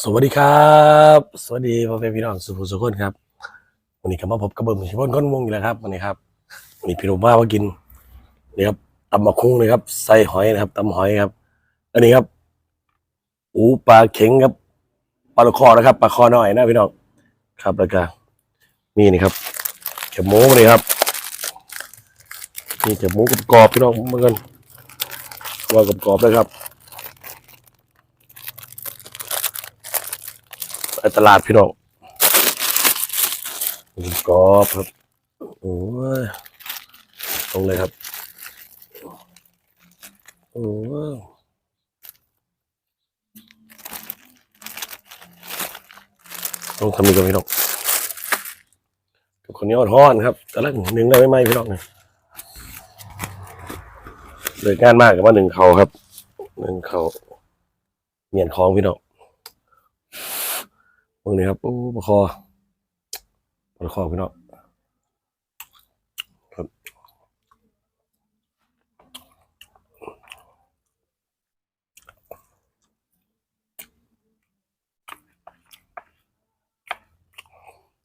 สวัสดีครับ สวัสดีพ่อแม่พี่น้องสุภุสุขคนครับวันนี้ก็มาพบกับเบิ้มชิพนก้นวงอีกแล้วครับวันนี้ครับวันนี้พี่นุ่มว่ามากินนี่ครับตำมะคุ้งเลยครับใส่หอยนะครับตำหอยครับ อันนี้ครับอูปลาเข็งครับปลาลูกคอนะครับปลาคอน้อยนะพี่น้องครับแล้วก็มีนี่ครับเจ็บหมูนี่ครับนี่เจ็บหมูกรอบพี่น้องเหมือนกันว่ากรอบๆเลยครับ ไปตลาดพี่น้องกรอบครับ โอ้ยตรงเลยครับ โอ้ต้องทำนี่ก่อนพี่น้องกับคนนี้อ่อนครับแต่ละหนึ่งได้ไม่ไหมพี่น้องเนี่ยเลยงานมากกับว่าหนึ่งเขาครับ หนึ่งเขาเมียนคลองพี่น้อง ตรงนี้ครับ โอ้ปลาคอปลาคอพี่น้องครับ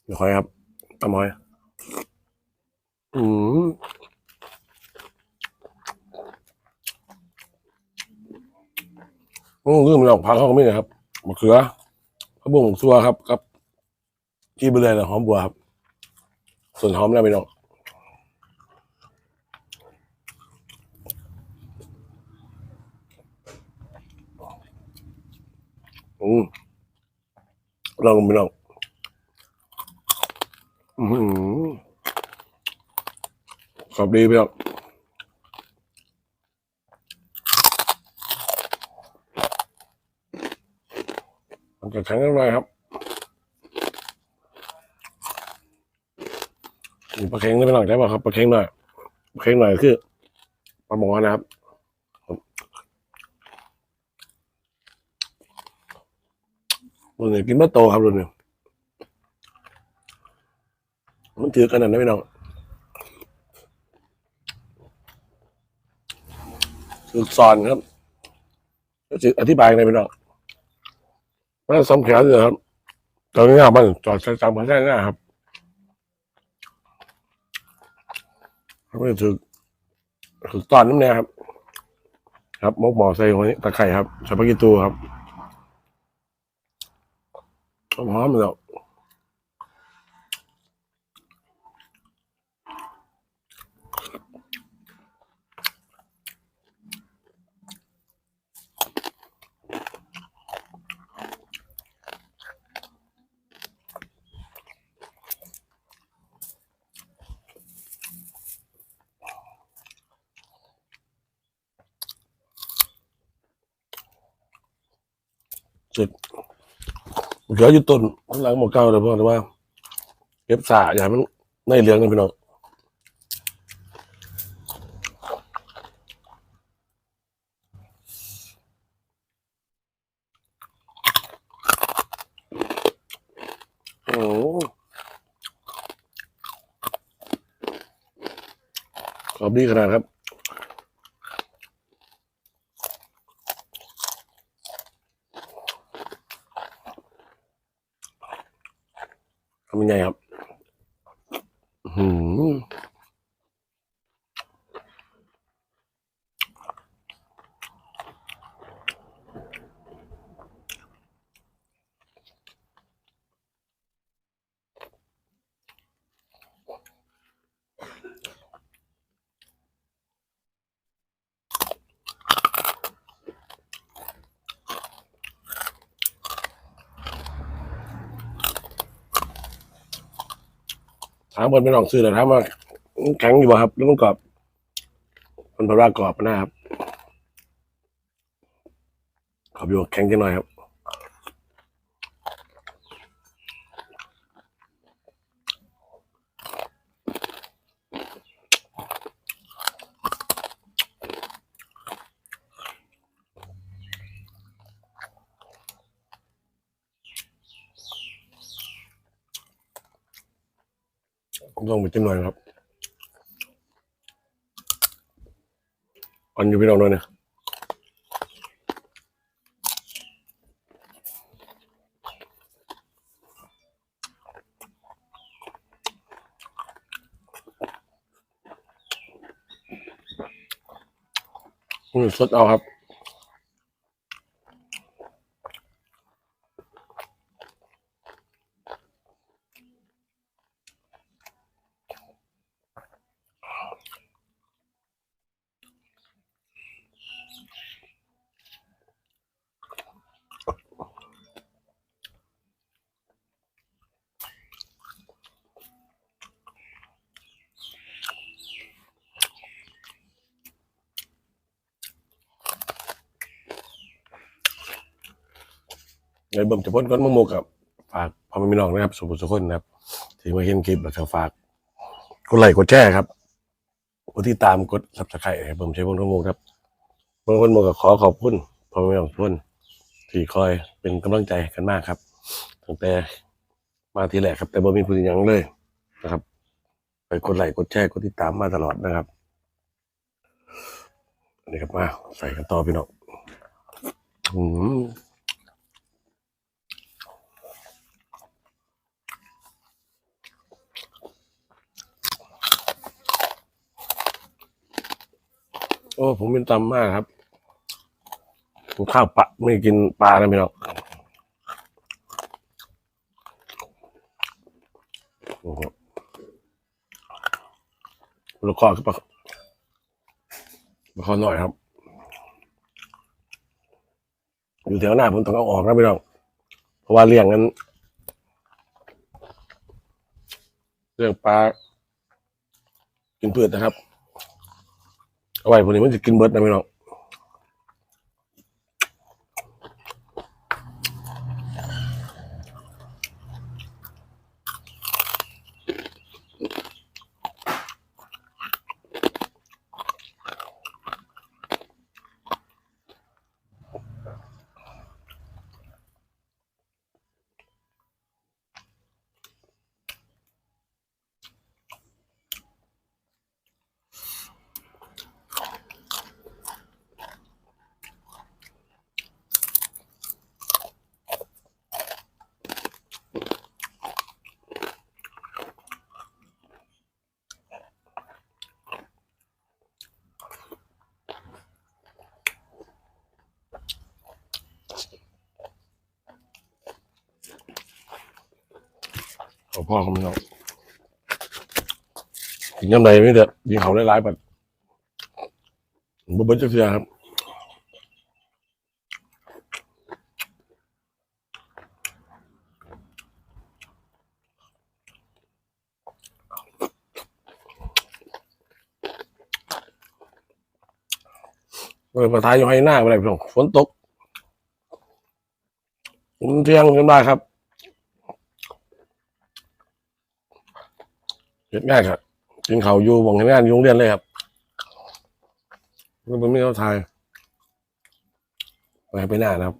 เดี๋ยวหอยครับตำหอยอืมโอ้ลืมลองพักเขาก็ไม่เลยครับมะเขือ ระบุ้งซัวครับครับที่บริเวณหอมบัวครับ ส่วนหอมแล้วไม่ต้องอืมลองไม่ลองอืมขอบดีไปแล้ว มันจะแข็งกันหน่อยครับปลาเค็งนี่เป็นหลังใช่ป่ะครับปลาเค็งหน่อยปลาเค็งหน่อยคือปลาหมอนะครับรุ่นนี้กินมะโตครับรุ่นนี้มันถือกันนั่นนะพี่น้องคือสอนครับก็จะอธิบายในพี่น้อง มันสำคัญเลยครับตอนนี้มันจอดใช้จำกันได้ง่ายครับไม่ถึกถึกตอนนี้เนี่ยครับ ครับมกหมอใส่หัวนี้ตะไคร่ครับสปาเกตตูครับหอมๆแล้วเสร็จ เหลืออยู่ต้นข้างหลังหมดเก่าเลยพ่อแต่ว่าเก็บสาอย่าให้มันในเหลืองนะพี่น้องโอ้ขอบดีขนาดครับ ทำยัง ไงครับ อืมหือถามคนไปลองซื้อแต่ถามว่าแข็งอยู่ป่ครับ แล้วมันกรอบ มันพารากรอบนะครับขอบอยู่แข็งจังหน่อยครับ ต้องไปจิ้มหน่อยครับอันอยู่พี่น้องด้วยเนี่ยสดเอาครับ เงินเบิ่มจะพ้นก้อนมะม่วงกับฝากพ่อแม่พี่น้องนะครับสุภุสุคนนะครับที่มาเห็นคลิปแล้วก็ฝากกดไลค์กดแชร์ครับกดติดตามกดซับสไครต์ให้เบิ่มใช้พงทั้งหมดครับเบิ่มคนหมดก็ขอขอบคุณพ่อแม่พี่น้องทุกคนที่คอยเป็นกำลังใจกันมากครับตั้งแต่มาทีแรกครับ แต่บ่มีผู้ยังเลยนะครับ ไปกดไลค์กดแชร์กดติดตามมาตลอดนะครับอันนี้ครับมาใส่กันต่อพี่น้องอืม โอ้ ผมเป็นตำมากครับผมข้าวปลาไม่กินปลานะพี่น้องโอ้โหลูกคอคือปลาปลาคอหน่อยครับ อยู่แถวหน้าผมต้องเอาออกนะพี่น้องเพราะว่าเลี้ยงนั้นเรื่องปลากินพืชนะครับ เอาไว้พวกนี้มันจะกินเบิร์ดนะพี่น้อง พ่อเขาพี่น้องกินยำใดไม่เดือดยิงเขาได้ร้ายปัดบ่เบิ้ลจะเสียครับเออประทายอยู่ให้หน้าไปไหนพี่น้องฝนตกมันเที่ยงกันได้ครับ เฮ็ดง่ายครับกินเขาอยู่หวังเฮ็ดงานยู่งเรียนเลยครับมันไม่เข้าทายไปไปหน้านะครับ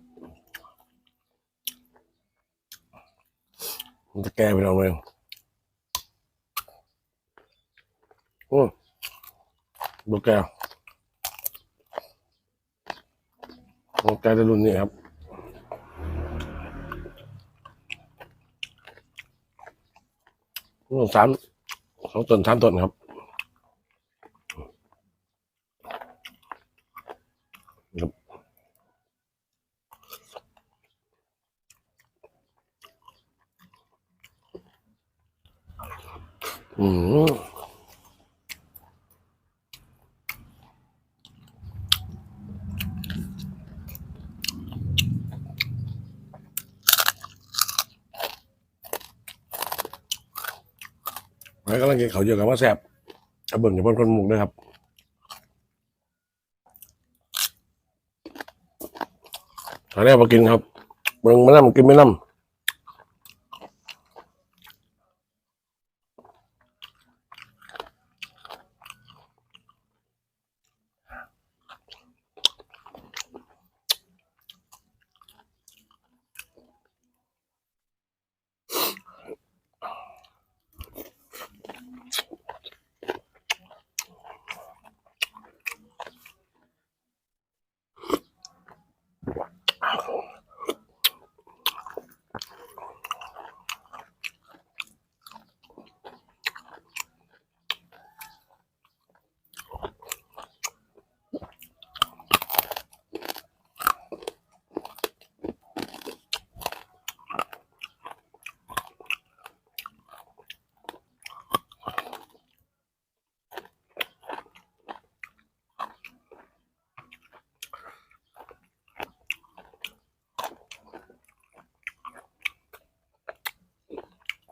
มันจะแก้ไปเราเลยโอ้ดูแก้วโอ้แก้วจะรุ่นนี้ครับโอ้สาม สองต้นสามต้นครับครับอืมแล้ว กินเขาเยอะกับว่าแซ่บกระเบิ่งอย่าพ่นคนมุกนะครับตอนแรกมากินครับเบิ่งไม่น้ำกินไม่น้ำ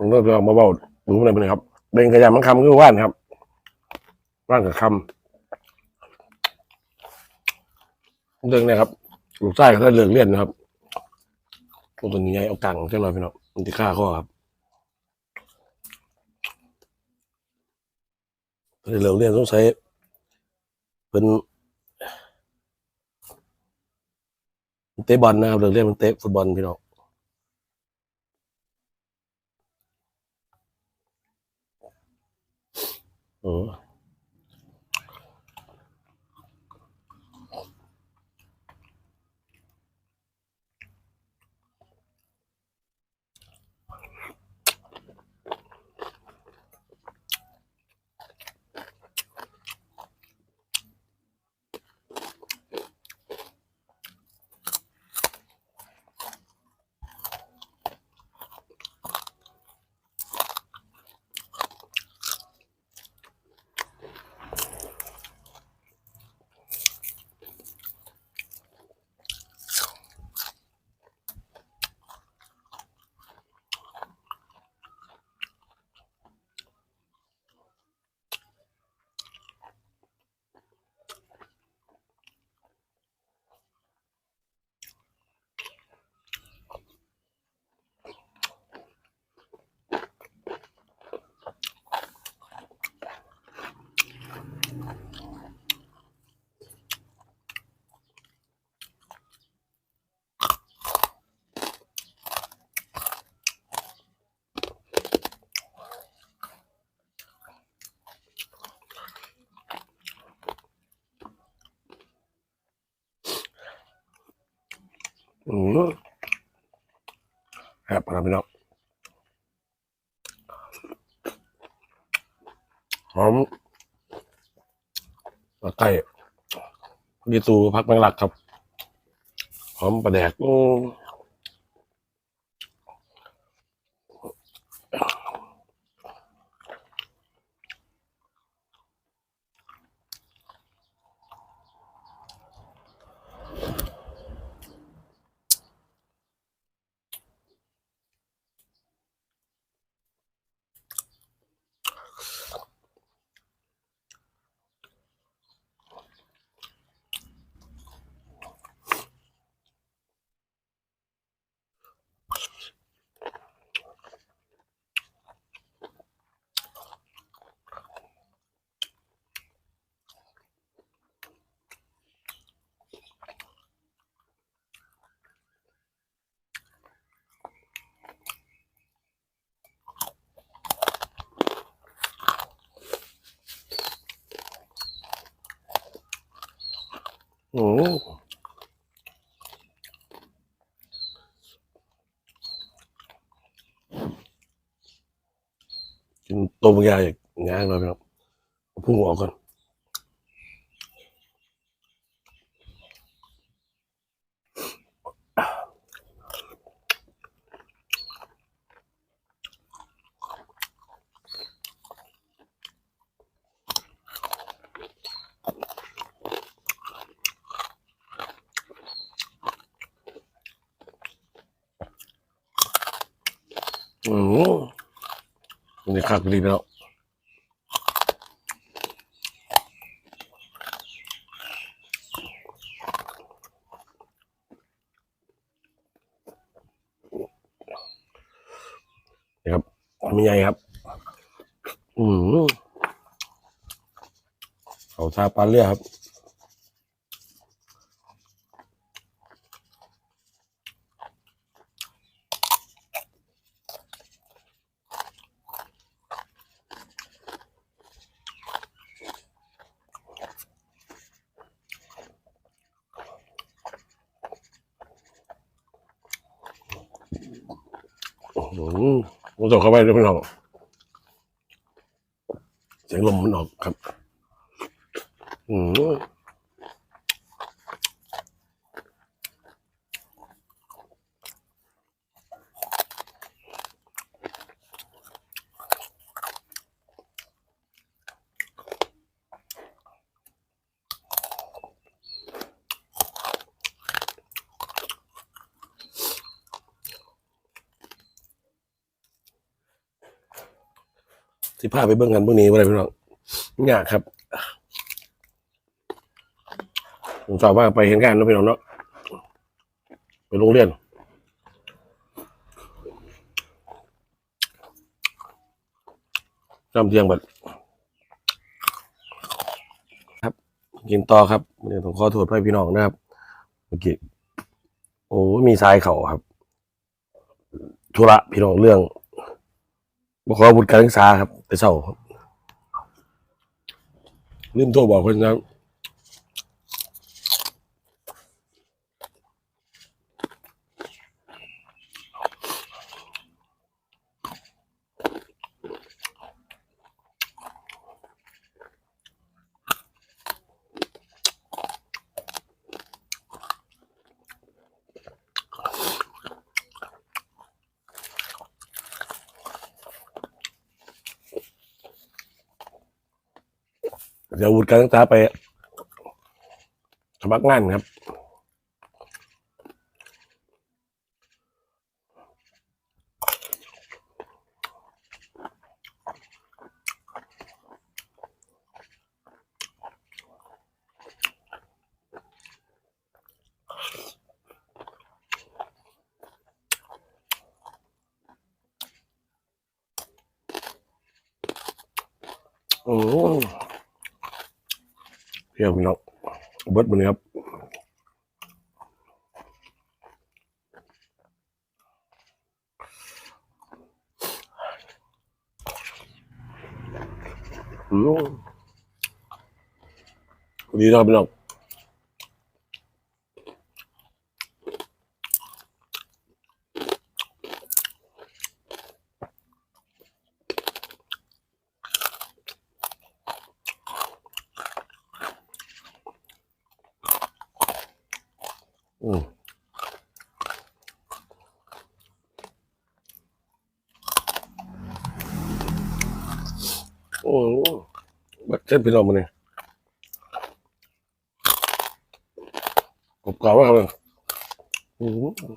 ผมก็ลองมาเบาดูหน่อยเป็นไงครับเป็นขยะมันคำคือว่านครับ ว่านกับคำเรื่องเนี้ครับลูกไส้ก็ได้เลือกเลี่ยนนะครับตัวนี้ไงเอากังเจ้าหน่อยพี่น้องมันจะฆ่าข้อครับเลือกเลี่ยนต้องใช้เป็นเตะบอลนะครับเลือกเลี่ยนเป็นเตะฟุตบอลพี่น้อง เอืมครับนะพี่น้องหอมปลาไก่ดีตูพักแมงลักครับ หอมปลาแดกอื โอ้กินตัวมันใหญ่ง่างเลยครับพุ่งออกก่อนอืมนี่ คักดีแล้วนะครับไม่ใหญ่ครับ อืมเขาทาปลาเลือครับ อื มผมส่งเข้าไปด้วยพี่น้องเสียงลมมันออกครับ อืม สิพาไปเบิ่งกันเบิ่งนี้บ่ได้พี่น้องยากครับผมชอบว่าไปเห็นงานนะพี่น้องเนาะไปโรงเรียนจำเที่ยงแบัดครับ กินต่อครับเดี๋ยวต้องขอโทษพี่น้องนะครับเมื่อกี้โอ้มีทรายเขาครับ ธุระพี่น้องเรื่อง บขอบุญการศึกษาครับ ไปเศร้าครับลืมโทรบอกคนนะ เดี๋ยววุฒิการศึกษาไปสมัครงานครับโอ้ เพียวพี่น้องเบิดมันครับอืมดีนะครับพี่น้อง อืมโอ้บัดเช่นพี่น้องมาเนี่ยกรอบกรอบมากเลยอืมอืม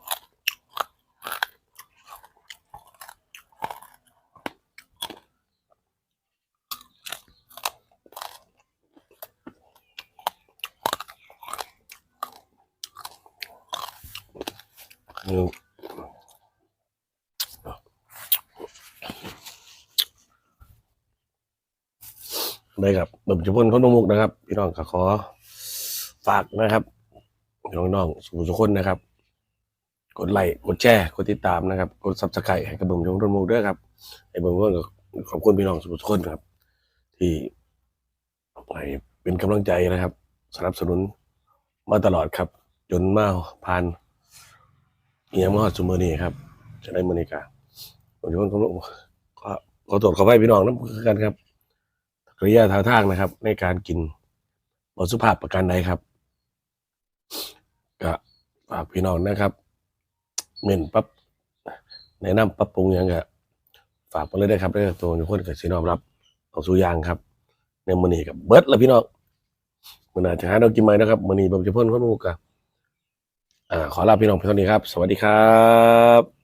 ได้ครับเบิ่มจุพนคนมุกนะครับ พี่น้องขอฝากนะครับพี่น้องๆสู่ทุกคนนะครับ กดไลค์กดแชร์กดติดตามนะครับ กดซับสไครต์ให้กับเบิ่มจุพนมุกด้วยครับให้เบิ่มจุพนก็ขอบคุณพี่น้องสู่ทุกคนครับ ที่ให้เป็นกำลังใจนะครับ สนับสนุนมาตลอดครับ จนมาผ่าน เอียงมอดซุมือนี้ครับ จะได้มือนี้กาผมจะคนขอขอตรวจขอให้พี่น้องน้ำคือกันครับกริยาท่าทางนะครับ ในการกินบสุภาพประการใดครับก็ฝากพี่น้องนะครับเม่นปั๊บแนะนำปรับปรุงยังก็ฝากมาเลยได้ครับได้ตัวทุกคนกับสีน้อมรับเอาสู่อยางครับ ในมือนี้กับเบิร์ดแล้วพี่น้องมันอาจจะหาเรากินไหมนะครับมือนี้ผมจะพ่นข้อมูลกับ ขอลาพี่น้องเพียงเท่านี้ครับ สวัสดีครับ